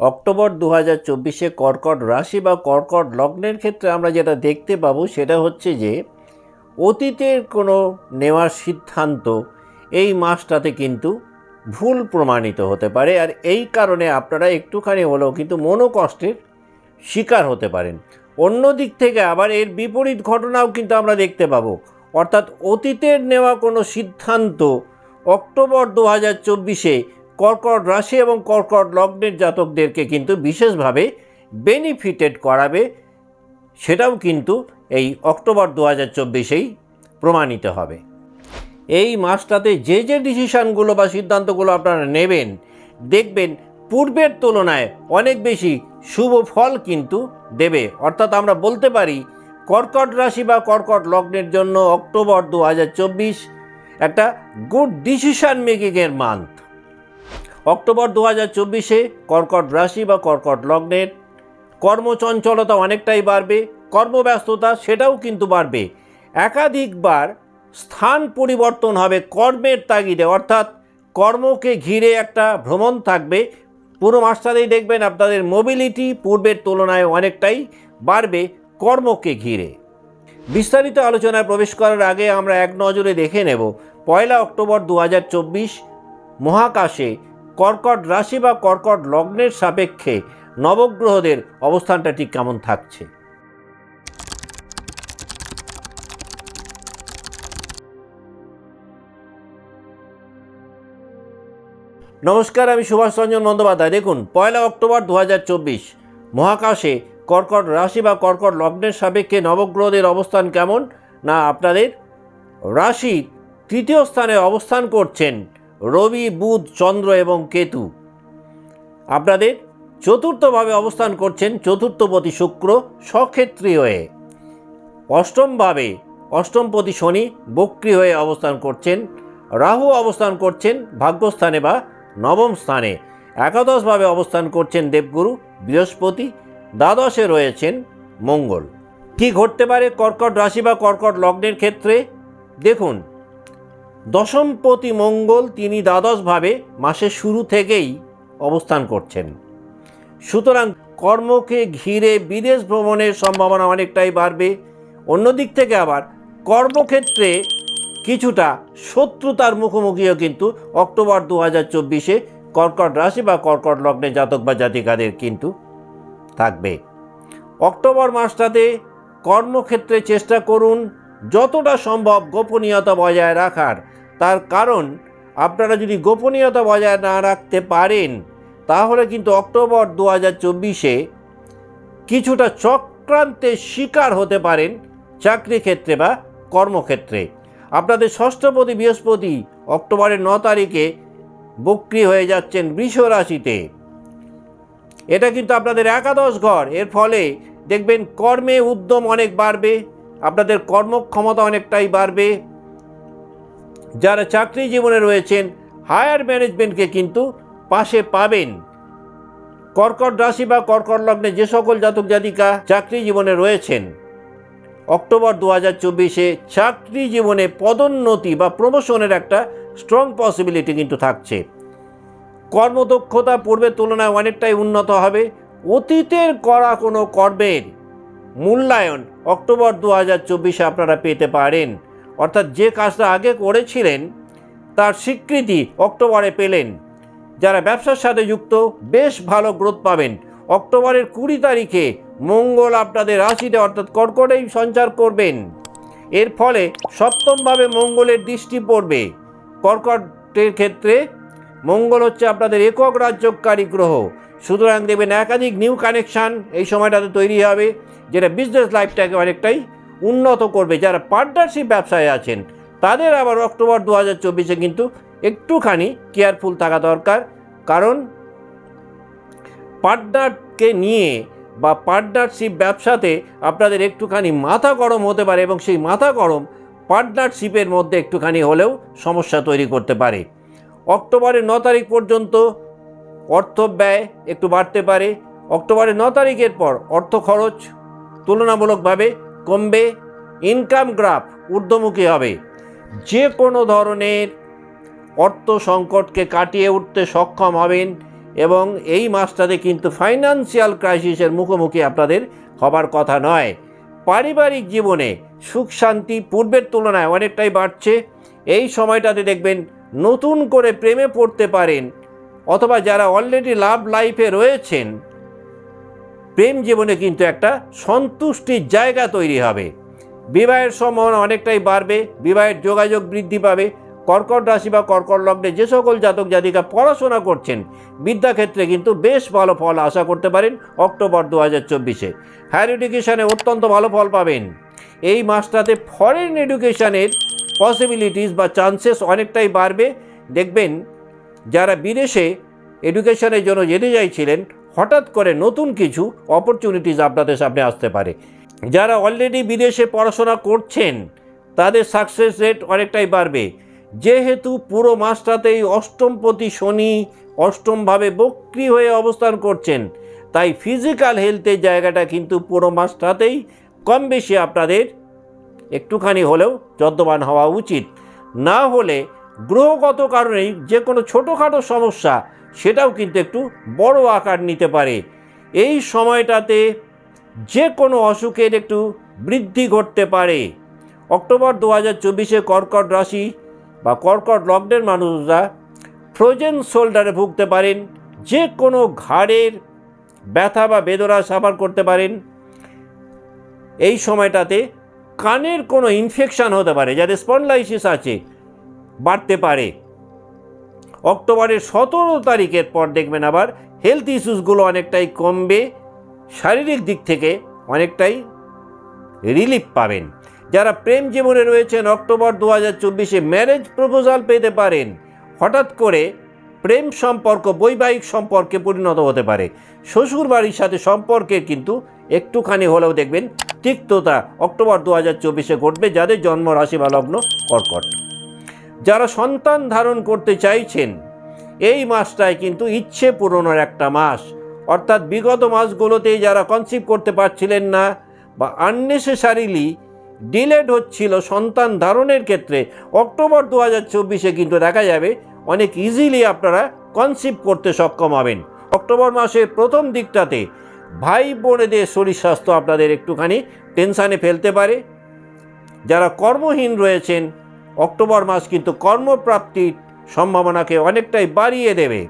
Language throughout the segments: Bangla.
অক্টোবর দু হাজার চব্বিশে কর্কট রাশি বা কর্কট লগ্নের ক্ষেত্রে আমরা যেটা দেখতে পাবো সেটা হচ্ছে যে অতীতের কোনো নেওয়ার সিদ্ধান্ত এই মাসটাতে কিন্তু ভুল প্রমাণিত হতে পারে। আর এই কারণে আপনারা একটুখানি হলেও কিন্তু মনোকষ্টের শিকার হতে পারেন। অন্য দিক থেকে আবার এর বিপরীত ঘটনাও কিন্তু আমরা দেখতে পাবো। অর্থাৎ অতীতের নেওয়া কোনো সিদ্ধান্ত অক্টোবর দু হাজার চব্বিশে কর্কট রাশি এবং কর্কট লগ্নের জাতকদেরকে কিন্তু বিশেষভাবে বেনিফিটেড করাবে, সেটাও কিন্তু এই অক্টোবর দু হাজার চব্বিশেই প্রমাণিত হবে। এই মাসটাতে যে যে ডিসিশানগুলো বা সিদ্ধান্তগুলো আপনারা নেবেন, দেখবেন পূর্বের তুলনায় অনেক বেশি শুভ ফল কিন্তু দেবে। অর্থাৎ আমরা বলতে পারি, কর্কট রাশি বা কর্কট লগ্নের জন্য অক্টোবর দু হাজার চব্বিশ একটা গুড ডিসিশান মেকিংয়ের মান্থ। অক্টোবর দু হাজার চব্বিশে কর্কট রাশি বা কর্কট লগ্নের কর্মচঞ্চলতা অনেকটাই বাড়বে, কর্মব্যস্ততা সেটাও কিন্তু বাড়বে। একাধিকবার স্থান পরিবর্তন হবে কর্মের তাগিদে, অর্থাৎ কর্মকে ঘিরে একটা ভ্রমণ থাকবে। পুরো মাসটাতেই দেখবেন আপনাদের মোবিলিটি পূর্বের তুলনায় অনেকটাই বাড়বে কর্মকে ঘিরে। বিস্তারিত আলোচনায় প্রবেশ করার আগে আমরা এক নজরে দেখে নেব। পয়লা অক্টোবর দু হাজার চব্বিশ মহাকাশে কর্কট রাশি বা কর্কট লগ্নের সাপেক্ষে নবগ্রহদের অবস্থানটা ঠিক কেমন থাকছে? নমস্কার, আমি সুভাষ রঞ্জন বন্দ্যোপাধ্যায়। দেখুন, পয়লা অক্টোবর দু হাজার চব্বিশ, মহাকাশে কর্কট রাশি বা কর্কট লগ্নের সাপেক্ষে নবগ্রহদের অবস্থান কেমন? না, আপনাদের রাশি তৃতীয় স্থানে অবস্থান করছেন রবি, বুধ, চন্দ্র এবং কেতু। আপনাদের চতুর্থভাবে অবস্থান করছেন চতুর্থপতি শুক্র স্বক্ষেত্রী হয়ে। অষ্টমভাবে অষ্টমপতি শনি বক্রী হয়ে অবস্থান করছেন। রাহু অবস্থান করছেন ভাগ্যস্থানে বা নবম স্থানে। একাদশভাবে অবস্থান করছেন দেবগুরু, বৃহস্পতি, দ্বাদশে রয়েছেন মঙ্গল। কি ঘটতে পারে কর্কট রাশি বা কর্কট লগ্নের ক্ষেত্রে? দেখুন দশমপতি মঙ্গল তিনি দ্বাদশভাবে মাসের শুরু থেকেই অবস্থান করছেন। সুতরাং কর্মকে ঘিরে বিদেশ ভ্রমণের সম্ভাবনা অনেকটাই বাড়বে। অন্যদিক থেকে আবার কর্মক্ষেত্রে কিছুটা শত্রুতার মুখোমুখিও কিন্তু অক্টোবর দু হাজার চব্বিশে কর্কট রাশি বা কর্কট লগ্নে জাতক বা জাতিকাদের কিন্তু থাকবে। অক্টোবর মাসটাতে কর্মক্ষেত্রে চেষ্টা করুন, যতটা সম্ভব গোপনীয়তা বজায় রাখার। তার কারণ আপনারা যদি গোপনীয়তা বজায় না রাখতে পারেন, তাহলে কিন্তু অক্টোবর দু হাজার চব্বিশে কিছুটা চক্রান্তের শিকার হতে পারেন চাকরি ক্ষেত্রে বা কর্মক্ষেত্রে। আপনাদের ষষ্ঠপতি বৃহস্পতি অক্টোবরের ন তারিখে বক্রি হয়ে যাচ্ছেন বৃষ রাশিতে এটা কিন্তু আপনাদের একাদশ ঘর। এর ফলে দেখবেন কর্মে উদ্যম অনেক বাড়বে, আপনাদের কর্মক্ষমতা অনেকটাই বাড়বে। যারা চাকরি জীবনে রয়েছেন হায়ার ম্যানেজমেন্টকে কিন্তু পাশে পাবেন। কর্কট রাশি বা কর্কট লগ্নে যে সকল জাতক জাতিকা চাকরি জীবনে রয়েছেন, অক্টোবর দু হাজার চব্বিশে চাকরি জীবনে পদোন্নতি বা প্রমোশনের একটা স্ট্রং পসিবিলিটি কিন্তু থাকছে। কর্মদক্ষতা পূর্বের তুলনায় অনেকটাই উন্নত হবে, অতীতের করা কোনো কর্মের মূল্যায়ন অক্টোবর দু হাজার চব্বিশে আপনারা পেতে পারেন। অর্থাৎ যে কাজটা আগে করেছিলেন, তার স্বীকৃতি অক্টোবরে পেলেন। যারা ব্যবসার সাথে যুক্ত, বেশ ভালো গ্রোথ পাবেন। অক্টোবরের কুড়ি তারিখে মঙ্গল আপনাদের রাশিতে অর্থাৎ কর্কটেই সঞ্চার করবেন। এর ফলে সপ্তমভাবে মঙ্গলের দৃষ্টি পড়বে। কর্কটের ক্ষেত্রে মঙ্গল হচ্ছে আপনাদের একক রাজ্যকারী গ্রহ। সুতরাং দেবেন একাধিক নিউ কানেকশান এই সময়টাতে তৈরি হবে, যেটা বিজনেস লাইফটাকে অনেকটাই উন্নত করবে। যারা পার্টনারশিপ ব্যবসায় আছেন, তাদের আবার অক্টোবর দু হাজার চব্বিশে কিন্তু একটুখানি কেয়ারফুল থাকা দরকার। কারণ পার্টনারকে নিয়ে বা পার্টনারশিপ ব্যবসাতে আপনাদের একটুখানি মাথা গরম হতে পারে এবং সেই মাথা গরম পার্টনারশিপের মধ্যে একটুখানি হলেও সমস্যা তৈরি করতে পারে। অক্টোবরের ন তারিখ পর্যন্ত অর্থ ব্যয় একটু বাড়তে পারে। অক্টোবরের ন তারিখের পর অর্থ খরচ তুলনামূলকভাবে কমবে ইনকাম গ্রাফ ঊর্ধ্বমুখী হবে। যে কোনো ধরনের অর্থ সংকটকে কাটিয়ে উঠতে সক্ষম হবেন এবং এই মাসটাতে কিন্তু ফাইন্যান্সিয়াল ক্রাইসিসের মুখোমুখি আপনাদের হবার কথা নয়। পারিবারিক জীবনে সুখ শান্তি পূর্বের তুলনায় অনেকটাই বাড়ছে। এই সময়টাতে দেখবেন নতুন করে প্রেমে পড়তে পারেন অথবা যারা অলরেডি লাভ লাইফে রয়েছেন প্রেম জীবনে কিন্তু একটা সন্তুষ্টির জায়গা তৈরি হবে। বিবাহের সম্ভাবনা অনেকটাই বাড়বে, বিবাহের যোগাযোগ বৃদ্ধি পাবে, কর্কট রাশি বা কর্কট লগ্নে যে সকল জাতক জাতিকা পড়াশোনা করছেন, বিদ্যাক্ষেত্রে কিন্তু বেশ ভালো ফল আশা করতে পারেন অক্টোবর দু হাজার চব্বিশে। হায়ার এডুকেশানে অত্যন্ত ভালো ফল পাবেন। এই মাসটাতে ফরেন এডুকেশনের পসিবিলিটিস বা চান্সেস অনেকটাই বাড়বে। দেখবেন, যারা বিদেশে এডুকেশনের জন্য যেতে চাইছিলেন হঠাৎ করে নতুন কিছু অপরচুনিটিস আপনাদের সামনে আসতে পারে। যারা অলরেডি বিদেশে পড়াশোনা করছেন, তাদের সাকসেস রেট অনেকটাই বাড়বে। যেহেতু পুরো মাসটাতেই অষ্টমপতি শনি অষ্টমভাবে বক্রি হয়ে অবস্থান করছেন, তাই ফিজিক্যাল হেলথের জায়গাটা কিন্তু পুরো মাসটাতেই কম বেশি আপনাদের একটুখানি হলেও যত্নবান হওয়া উচিত। না হলে গ্রহগত কারণেই যে কোনো ছোটোখাটো সমস্যা সেটাও কিন্তু একটু বড় আকার নিতে পারে। এই সময়টাতে যে কোনো অসুখের একটু বৃদ্ধি ঘটতে পারে। অক্টোবর দু হাজার চব্বিশে কর্কট রাশি বা কর্কট লগ্নের মানুষরা ফ্রোজেন শোল্ডারে ভুগতে পারেন যে কোনো ঘাড়ের ব্যথা বা বেদনা সাফার করতে পারেন। এই সময়টাতে কানের কোনো ইনফেকশান হতে পারে, যাদের স্পন্ডলাইসিস আছে, বাড়তে পারে। অক্টোবরের সতেরো তারিখের পর দেখবেন আবার হেলথ ইস্যুসগুলো অনেকটাই কমবে, শারীরিক দিক থেকে অনেকটাই রিলিফ পাবেন। যারা প্রেম জীবনে রয়েছেন, অক্টোবর দু হাজার চব্বিশে ম্যারেজ প্রপোজাল পেতে পারেন। হঠাৎ করে প্রেম সম্পর্ক, বৈবাহিক সম্পর্কে পরিণত হতে পারে। শ্বশুর বাড়ির সাথে সম্পর্কের কিন্তু একটুখানি হলেও দেখবেন তিক্ততা অক্টোবর দু হাজার চব্বিশে ঘটবে, যাদের জন্ম রাশি বা লগ্ন কর্কট। যারা সন্তান ধারণ করতে চাইছেন, এই মাসটায় কিন্তু ইচ্ছে পূরণের একটা মাস। অর্থাৎ বিগত মাসগুলোতে যারা কনসিভ করতে পারছিলেন না বা আননেসেসারিলি ডিলেড হচ্ছিল সন্তান ধারণের ক্ষেত্রে, অক্টোবর দু হাজার চব্বিশে কিন্তু দেখা যাবে অনেক ইজিলি আপনারা কনসিভ করতে সক্ষম হবেন। অক্টোবর মাসের প্রথম দিকটাতে ভাই বোনেদের শরীর স্বাস্থ্য আপনাদের একটুখানি টেনশানে ফেলতে পারে। যারা কর্মহীন রয়েছেন অক্টোবর মাস কিন্তু কর্মপ্রাপ্তির সম্ভাবনাকে অনেকটাই বাড়িয়ে দেবে।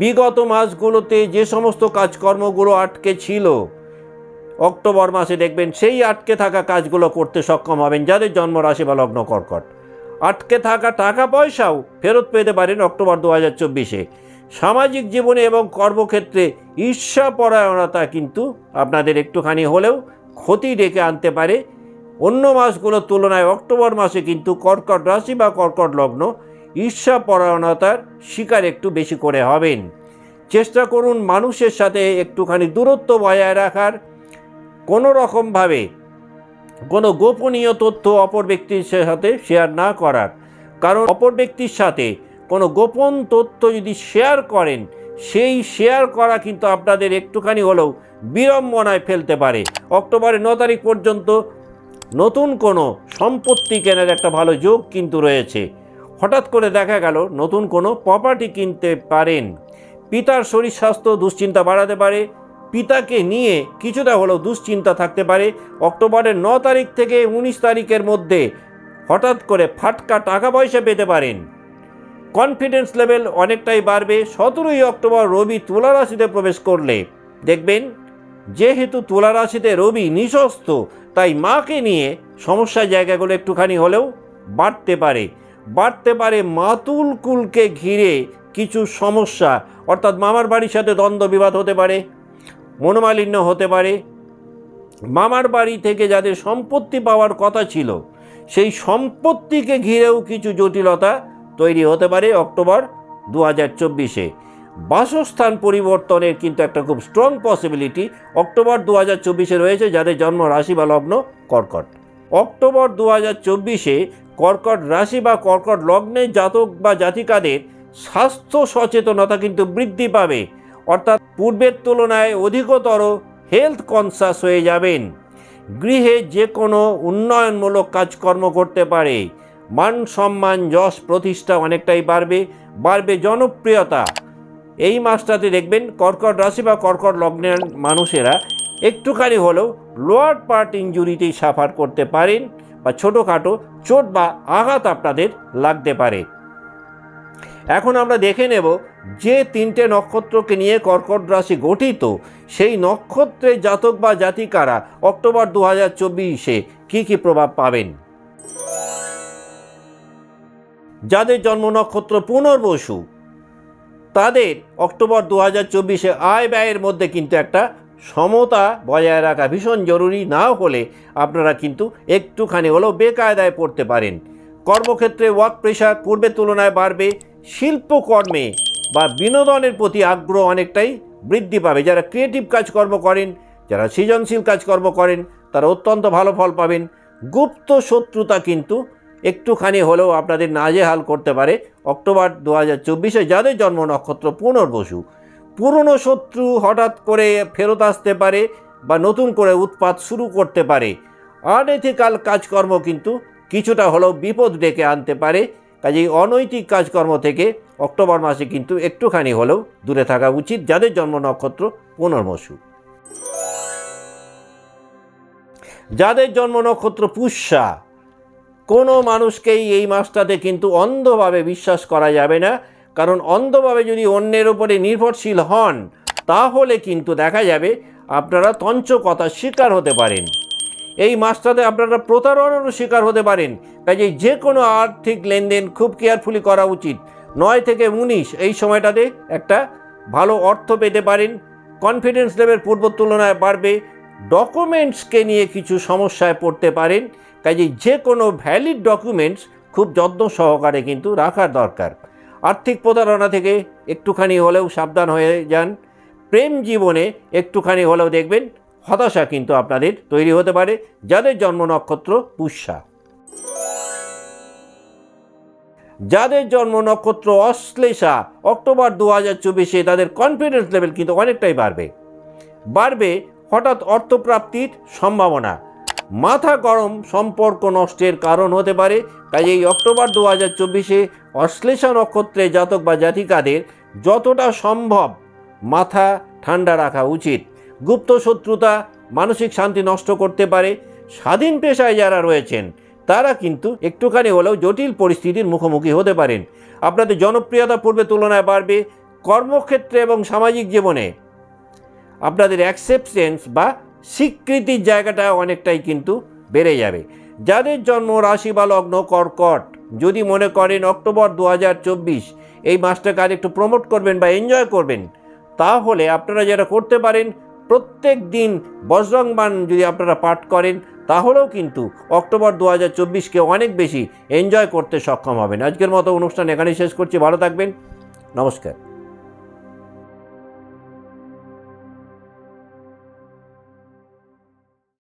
বিগত মাসগুলোতে যে সমস্ত কাজকর্মগুলো আটকে ছিল, অক্টোবর মাসে দেখবেন সেই আটকে থাকা কাজগুলো করতে সক্ষম হবেন যাদের জন্ম রাশি বা লগ্ন কর্কট। আটকে থাকা টাকা পয়সাও ফেরত পেতে পারেন অক্টোবর দু হাজার চব্বিশে। সামাজিক জীবনে এবং কর্মক্ষেত্রে ঈর্ষাপরায়ণতা কিন্তু আপনাদের একটুখানি হলেও ক্ষতি ডেকে আনতে পারে। অন্য মাসগুলোর তুলনায় অক্টোবর মাসে কিন্তু কর্কট রাশি বা কর্কট লগ্ন ঈর্ষাপরায়ণতার শিকার একটু বেশি করে হবেন। চেষ্টা করুন মানুষের সাথে একটুখানি দূরত্ব বজায় রাখার। কোনো রকমভাবে কোনো গোপনীয় তথ্য অপর ব্যক্তির সাথে শেয়ার না করার। কারণ অপর ব্যক্তির সাথে কোনো গোপন তথ্য যদি শেয়ার করেন, সেই শেয়ার করা কিন্তু আপনাদের একটুখানি হলেও বিড়ম্বনায় ফেলতে পারে। অক্টোবরের ন তারিখ পর্যন্ত নতুন কোনো সম্পত্তি কেনার একটা ভালো যোগ কিন্তু রয়েছে। হঠাৎ করে দেখা গেল নতুন কোনো প্রপার্টি কিনতে পারেন। পিতার শরীর স্বাস্থ্য দুশ্চিন্তা বাড়াতে পারে। পিতাকে নিয়ে কিছুটা হলেও দুশ্চিন্তা থাকতে পারে। অক্টোবরের ন তারিখ থেকে উনিশ তারিখের মধ্যে হঠাৎ করে ফাটকা টাকা পয়সা পেতে পারেন। কনফিডেন্স লেভেল অনেকটাই বাড়বে। সতেরোই অক্টোবর রবি তুলা রাশিতে প্রবেশ করলে। দেখবেন, যেহেতু তুলা রাশিতে রবি নিঃস্ত তাই মাকে নিয়ে সমস্যা জায়গাগুলো একটুখানি হলেও বাড়তে পারে। বাড়তে পারে মাতুল কুলকে ঘিরে কিছু সমস্যা, অর্থাৎ মামার বাড়ির সাথে দ্বন্দ্ব বিবাদ হতে পারে, মনোমালিন্য হতে পারে। মামার বাড়ি থেকে যাদের সম্পত্তি পাওয়ার কথা ছিল, সেই সম্পত্তিকে ঘিরেও কিছু জটিলতা তৈরি হতে পারে অক্টোবর দু হাজার চব্বিশে। বাসস্থান পরিবর্তনের কিন্তু একটা খুব স্ট্রং পসিবিলিটি অক্টোবর দু হাজার চব্বিশে রয়েছে, যাদের জন্ম রাশি বা লগ্ন কর্কট। অক্টোবর দু হাজার চব্বিশে কর্কট রাশি বা কর্কট লগ্নের জাতক বা জাতিকাদের স্বাস্থ্য সচেতনতা কিন্তু বৃদ্ধি পাবে। অর্থাৎ পূর্বের তুলনায় অধিকতর হেলথ কনসাস হয়ে যাবেন। গৃহে যে কোনো উন্নয়নমূলক কাজকর্ম করতে পারে। মান সম্মান, যশ প্রতিষ্ঠা অনেকটাই বাড়বে বাড়বে জনপ্রিয়তা। এই মাসটাতে দেখবেন কর্কট রাশি বা কর্কট লগ্নের মানুষেরা একটুখানি হলেও লোয়ার পার্ট ইঞ্জুরিতেই সাফার করতে পারেন বা ছোটোখাটো চোট বা আঘাত আপনাদের লাগতে পারে। এখন আমরা দেখে নেব যে তিনটে নক্ষত্রকে নিয়ে কর্কট রাশি গঠিত, সেই নক্ষত্রের জাতক বা জাতিকারা অক্টোবর দু হাজার চব্বিশে কী কী প্রভাব পাবেন? যাদের জন্ম নক্ষত্র পুনর্বসু তাদের অক্টোবর দু হাজার চব্বিশে আয় ব্যয়ের মধ্যে কিন্তু একটা সমতা বজায় রাখা ভীষণ জরুরি না হলে আপনারা কিন্তু একটুখানি হলেও বেকায়দায় পড়তে পারেন। কর্মক্ষেত্রে ওয়ার্ক প্রেশার পূর্বের তুলনায় বাড়বে, শিল্পকর্মে বা বিনোদনের প্রতি আগ্রহ অনেকটাই বৃদ্ধি পাবে। যারা ক্রিয়েটিভ কাজকর্ম করেন, যারা সৃজনশীল কাজকর্ম করেন, তারা অত্যন্ত ভালো ফল পাবেন। গুপ্ত শত্রুতা কিন্তু একটুখানি হলেও আপনাদের নাজেহাল করতে পারে। অক্টোবর দু হাজার চব্বিশে যাদের জন্ম নক্ষত্র পুনর্বসু, পুরনো শত্রু হঠাৎ করে ফেরত আসতে পারে বা নতুন করে উৎপাত শুরু করতে পারে। আনএথিক্যাল কাজকর্ম কিন্তু কিছুটা হলেও বিপদ ডেকে আনতে পারে। কাজেই অনৈতিক কাজকর্ম থেকে অক্টোবর মাসে কিন্তু একটুখানি হলেও দূরে থাকা উচিত যাদের জন্ম নক্ষত্র পুনর্বসু। যাদের জন্ম নক্ষত্র পুষ্যা কোনো মানুষকেই এই মাসটাতে কিন্তু অন্ধভাবে বিশ্বাস করা যাবে না। কারণ অন্ধভাবে যদি অন্যের ওপরে নির্ভরশীল হন, তাহলে কিন্তু দেখা যাবে আপনারা তঞ্চকতার শিকার হতে পারেন। এই মাসটাতে আপনারা প্রতারণারও শিকার হতে পারেন। কাজেই যে কোনো আর্থিক লেনদেন খুব কেয়ারফুলি করা উচিত। নয় থেকে উনিশ এই সময়টাতে একটা ভালো অর্থ পেতে পারেন। কনফিডেন্স লেভেল পূর্ব তুলনায় বাড়বে। ডকুমেন্টসকে নিয়ে কিছু সমস্যায় পড়তে পারেন। কাজেই যে কোনো ভ্যালিড ডকুমেন্টস খুব যত্ন সহকারে কিন্তু রাখার দরকার। আর্থিক প্রতারণা থেকে একটুখানি হলেও সাবধান হয়ে যান। প্রেম জীবনে একটুখানি হলেও দেখবেন হতাশা কিন্তু আপনাদের তৈরি হতে পারে, যাদের জন্ম নক্ষত্র পুষ্যা। যাদের জন্ম নক্ষত্র অশ্লেষা, অক্টোবর দু হাজার চব্বিশে তাদের কনফিডেন্স লেভেল কিন্তু অনেকটাই বাড়বে। বাড়বে হঠাৎ অর্থপ্রাপ্তির সম্ভাবনা। মাথা গরম, সম্পর্ক নষ্টের কারণ হতে পারে। এই অক্টোবর দু হাজার চব্বিশে অশ্লেষা নক্ষত্রে জাতক বা জাতিকাদের যতটা সম্ভব মাথা ঠান্ডা রাখা উচিত। গুপ্ত শত্রুতা, মানসিক শান্তি নষ্ট করতে পারে। স্বাধীন পেশায় যারা রয়েছেন, তারা কিন্তু একটুখানি হলেও জটিল পরিস্থিতির মুখোমুখি হতে পারেন। আপনাদের জনপ্রিয়তা পূর্বে তুলনায় বাড়বে কর্মক্ষেত্রে এবং সামাজিক জীবনে। আপনাদের অ্যাকসেপ্টেন্স বা স্বীকৃতির জায়গাটা অনেকটাই কিন্তু বেড়ে যাবে। যাদের জন্ম রাশি বা লগ্ন কর্কট, যদি মনে করেন অক্টোবর দু হাজার চব্বিশ, এই মাসটাকে আর একটু প্রমোট করবেন বা এনজয় করবেন, তাহলে আপনারা যেটা করতে পারেন, প্রত্যেক দিন বজরংবান যদি আপনারা পাঠ করেন, তাহলেও কিন্তু অক্টোবর দু হাজার চব্বিশকে অনেক বেশি এনজয় করতে সক্ষম হবেন। আজকের মতো অনুষ্ঠান এখানেই শেষ করছি। ভালো থাকবেন। নমস্কার।